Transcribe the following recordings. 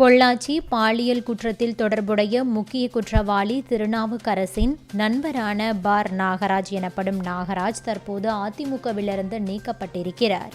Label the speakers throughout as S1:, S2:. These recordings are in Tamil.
S1: பொள்ளாச்சி பாலியல் குற்றத்தில் தொடர்புடைய முக்கிய குற்றவாளி திருநாவுக்கரசின் நண்பரான பார் நாகராஜ் எனப்படும் நாகராஜ் தற்போது அதிமுகவிலிருந்து நீக்கப்பட்டிருக்கிறார்.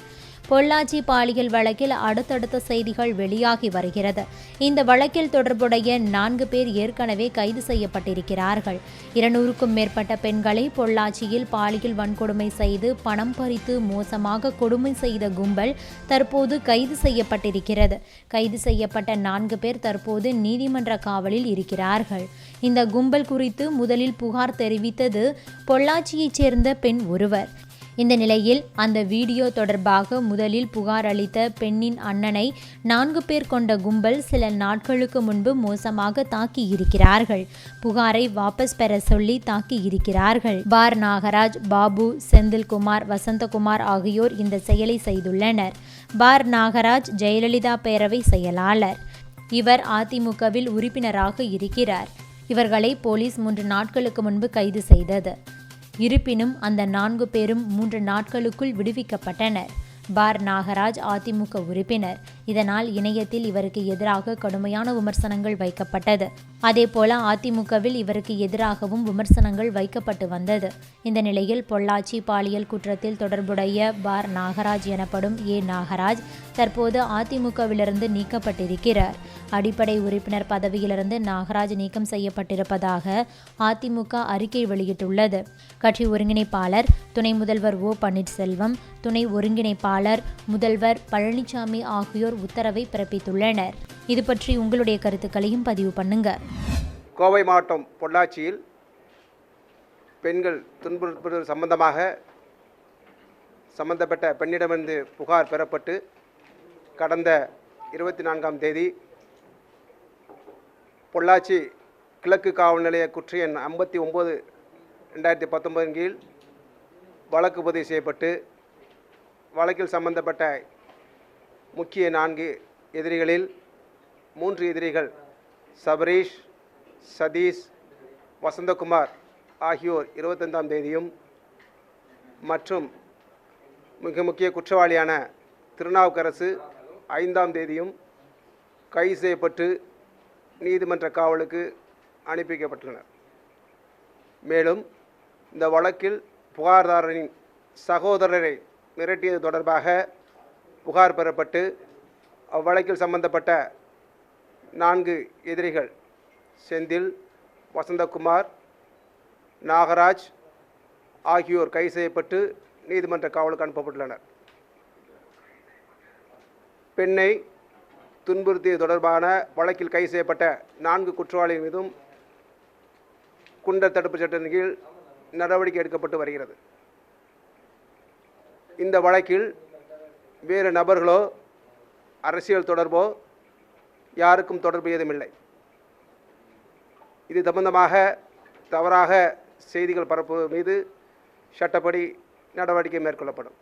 S1: பொள்ளாச்சி பாலியல் வழக்கில் அடுத்தடுத்த செய்திகள் வெளியாகி வருகிறது. இந்த வழக்கில் தொடர்புடைய நான்கு பேர் ஏற்கனவே கைது செய்யப்பட்டிருக்கிறார்கள். இருநூறுக்கும் மேற்பட்ட பெண்களை பொள்ளாச்சியில் பாலியல் வன்கொடுமை செய்து பணம் பறித்து மோசமாக கொடுமை செய்த கும்பல் தற்போது கைது செய்யப்பட்டிருக்கிறது. கைது செய்யப்பட்ட நான்கு பேர் தற்போது நீதிமன்ற காவலில் இருக்கிறார்கள். இந்த கும்பல் குறித்து முதலில் புகார் தெரிவித்தது பொள்ளாச்சியைச் சேர்ந்த பெண் ஒருவர். இந்த நிலையில் அந்த வீடியோ தொடர்பாக முதலில் புகார் அளித்த பெண்ணின் அண்ணனை நான்கு பேர் கொண்ட கும்பல் சில நாட்களுக்கு முன்பு மோசமாக தாக்கி இருக்கிறார்கள் புகாரை வாபஸ் பெற சொல்லி தாக்கி இருக்கிறார்கள் பார் நாகராஜ் பாபு செந்தில்குமார் வசந்தகுமார் ஆகியோர் இந்த செயலை செய்துள்ளனர். பார் நாகராஜ் ஜெயலலிதா பேரவை செயலாளர். இவர் அதிமுகவில் உறுப்பினராக இருக்கிறார். இவர்களை போலீஸ் மூன்று நாட்களுக்கு முன்பு கைது செய்தது. இருப்பினும் அந்த நான்கு பேரும் மூன்று நாட்களுக்குள் விடுவிக்கப்பட்டனர். பார் நாகராஜ் அதிமுக உறுப்பினர். இதனால் இணையத்தில் இவருக்கு எதிராக கடுமையான விமர்சனங்கள் வைக்கப்பட்டது. அதேபோல அதிமுகவில் இவருக்கு எதிராகவும் விமர்சனங்கள் வைக்கப்பட்டு வந்தது. இந்த நிலையில் பொள்ளாச்சி பாலியல் குற்றத்தில் தொடர்புடைய பார் நாகராஜ் எனப்படும் ஏ நாகராஜ் தற்போது அதிமுகவிலிருந்து நீக்கப்பட்டிருக்கிறார். அடிப்படை உறுப்பினர் பதவியிலிருந்து நாகராஜ் நீக்கம் செய்யப்பட்டிருப்பதாக அதிமுக அறிக்கை வெளியிட்டுள்ளது. கட்சி ஒருங்கிணைப்பாளர் துணை முதல்வர் ஓ பன்னீர்செல்வம் துணை ஒருங்கிணைப்பாளர் முதல்வர் பழனிசாமி ஆகியோர் உத்தரவை பிறப்பித்துள்ளனர். இது பற்றி உங்களுடைய கருத்துக்களையும் பதிவு பண்ணுங்க.
S2: கோவை மாவட்டம் பொள்ளாச்சியில் பெண்கள் துன்புறுத்துவது சம்பந்தமாக சம்பந்தப்பட்ட பெண்ணிடமிருந்து புகார் பெறப்பட்டு கடந்த இருபத்தி நான்காம் தேதி பொள்ளாச்சி கிழக்கு காவல் நிலைய குற்ற எண் ஐம்பத்தி ஒம்பது ரெண்டாயிரத்தி பத்தொன்பதின் கீழ் வழக்கு பதிவு செய்யப்பட்டு வழக்கில் சம்பந்தப்பட்ட முக்கிய நான்கு எதிரிகளில் மூன்று எதிரிகள் சபரீஷ் சதீஷ் வசந்தகுமார் ஆகியோர் இருபத்தைந்தாம் தேதியும் மற்றும் மிக முக்கிய குற்றவாளியான திருநாவுக்கரசு ஐந்தாம் தேதியும் கைது செய்யப்பட்டு நீதிமன்ற காவலுக்கு அனுப்பி வைக்கப்பட்டுள்ளனர் மேலும் இந்த வழக்கில் புகார்தாரரின் சகோதரரை மிரட்டியது தொடர்பாக புகார் பெறப்பட்டு அவ்வழக்கில் சம்பந்தப்பட்ட நான்கு எதிரிகள் செந்தில் வசந்தகுமார் நாகராஜ் ஆகியோர் கைது செய்யப்பட்டு நீதிமன்ற காவலுக்கு அனுப்பப்பட்டுள்ளனர். பெண்ணை துன்புறுத்தியது தொடர்பான வழக்கில் கைது செய்யப்பட்ட நான்கு குற்றவாளிகள் மீதும் குண்டர் தடுப்புச் சட்டத்தின் கீழ் நடவடிக்கை எடுக்கப்பட்டு வருகிறது. இந்த வழக்கில் வேறு நபர்களோ அரசியல் தொடர்போ யாருக்கும் தொடர்பு ஏதுமில்லை இது சம்பந்தமாக தவறாக செய்திகள் பரப்புவது மீது சட்டப்படி நடவடிக்கை மேற்கொள்ளப்படும்.